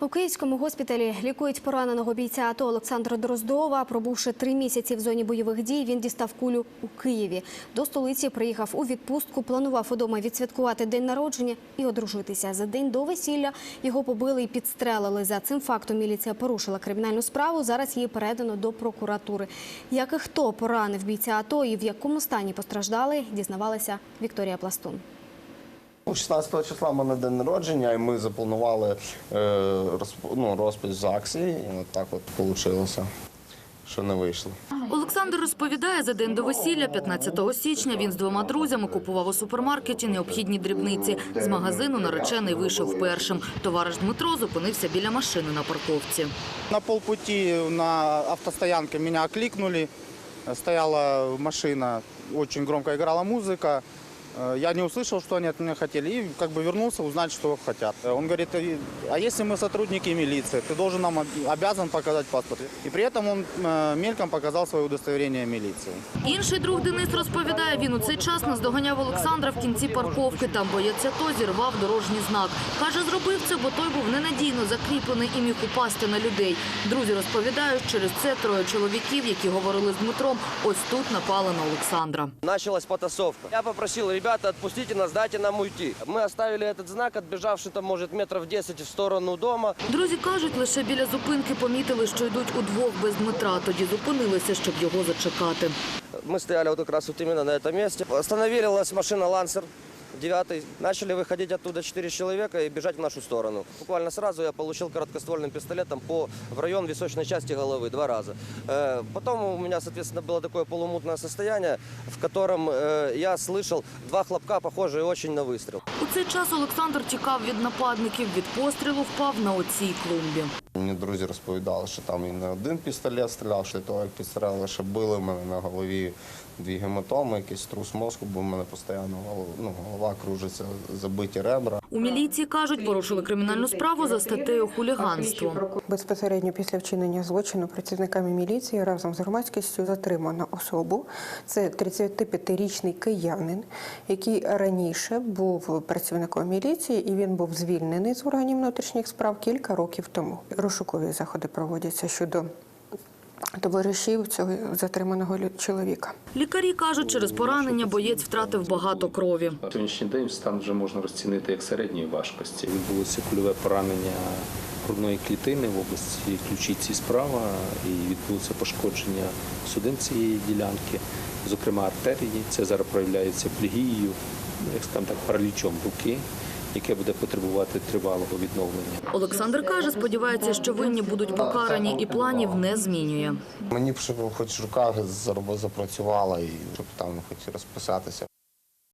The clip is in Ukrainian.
У київському госпіталі лікують пораненого бійця АТО Олександра Дроздова. Пробувши три місяці в зоні бойових дій, він дістав кулю у Києві. До столиці приїхав у відпустку, планував удома відсвяткувати день народження і одружитися. За день до весілля його побили і підстрелили. За цим фактом міліція порушила кримінальну справу. Зараз її передано до прокуратури. Як і хто поранив бійця АТО і в якому стані постраждали, дізнавалася Вікторія Пластун. Ну, 16 числа в мене день народження, і ми запланували е, розп- ну, розпис в ЗАГСі, і от так от вийшло, що не вийшло. Олександр розповідає, за день до весілля, 15 січня, він з двома друзями купував у супермаркеті необхідні дрібниці. З магазину наречений вийшов першим. Товариш Дмитро зупинився біля машини на парковці. На полпути на автостоянке меня окликнули. Стояла машина, очень громко играла музыка. Э, Я не услышал, что они от меня хотели, и как бы вернулся узнать, что хотят. Э, Он говорит, «И- а если мы сотрудники милиции, ты должен нам об- обязан показать паспорт. И при этом он э, мельком показал свое удостоверение милиции. Інший друг Денис розповідає, він у цей час наздоганяв Олександра в кінці парковки. Там боєць АТО зірвав дорожній знак. Каже, зробив це, бо той був ненадійно закріплений і міг упасти на людей. Друзі розповідають, через це троє чоловіків, які говорили з Дмитром, ось тут напали на Олександра. Началась потасовка. Я попросил, ребята, отпустите нас, дайте нам уйти. Мы оставили этот знак, отбежавший там, может, метров 10 в сторону дома. Друзі кажуть, лише біля зупинки помітили, що йдуть удвох без Дмитра. Тоді зупинилися, щоб його зачекати. Мы стояли вот как раз вот именно на этом месте. Остановилась машина «Лансер». Девятый. Начали выходить оттуда четыре человека и бежать в нашу сторону. Буквально сразу я получил короткоствольным пистолетом по, в район височной части головы два раза. Э, потом у меня, соответственно, было такое полумутное состояние, в котором э, я слышал два хлопка, похожие очень на выстрел. У цей час Олександр тікав від нападників. Від пострілу впав на оцій клумбі. Мені друзі розповідали, що там і не один пістолет стріляв, що того, як підстрелили, що били в мене на голові дві гематоми, якийсь трус мозку, бо в мене постійно голова, ну, голова кружиться, забиті ребра. У міліції кажуть, порушили кримінальну справу за статтею хуліганство. Безпосередньо після вчинення злочину працівниками міліції разом з громадськістю затримано особу. Це 35-річний киянин, який раніше був працівником міліції і він був звільнений з органів внутрішніх справ кілька років тому. Розшукові заходи проводяться щодо товаришів цього затриманого чоловіка. Лікарі кажуть, через поранення боєць втратив багато крові. На сьогоднішній день стан вже можна розцінити як середньої важкості. Відбулося кульове поранення грудної клітини в області ключиці справа і відбулося пошкодження судин цієї ділянки, зокрема артерії. Це зараз проявляється плігією, як скажемо так, паралічом руки, яке буде потребувати тривалого відновлення. Олександр каже, сподівається, що винні будуть покарані і планів не змінює. Мені б щоб хоч рука запрацювала і щоб там хоч розписатися.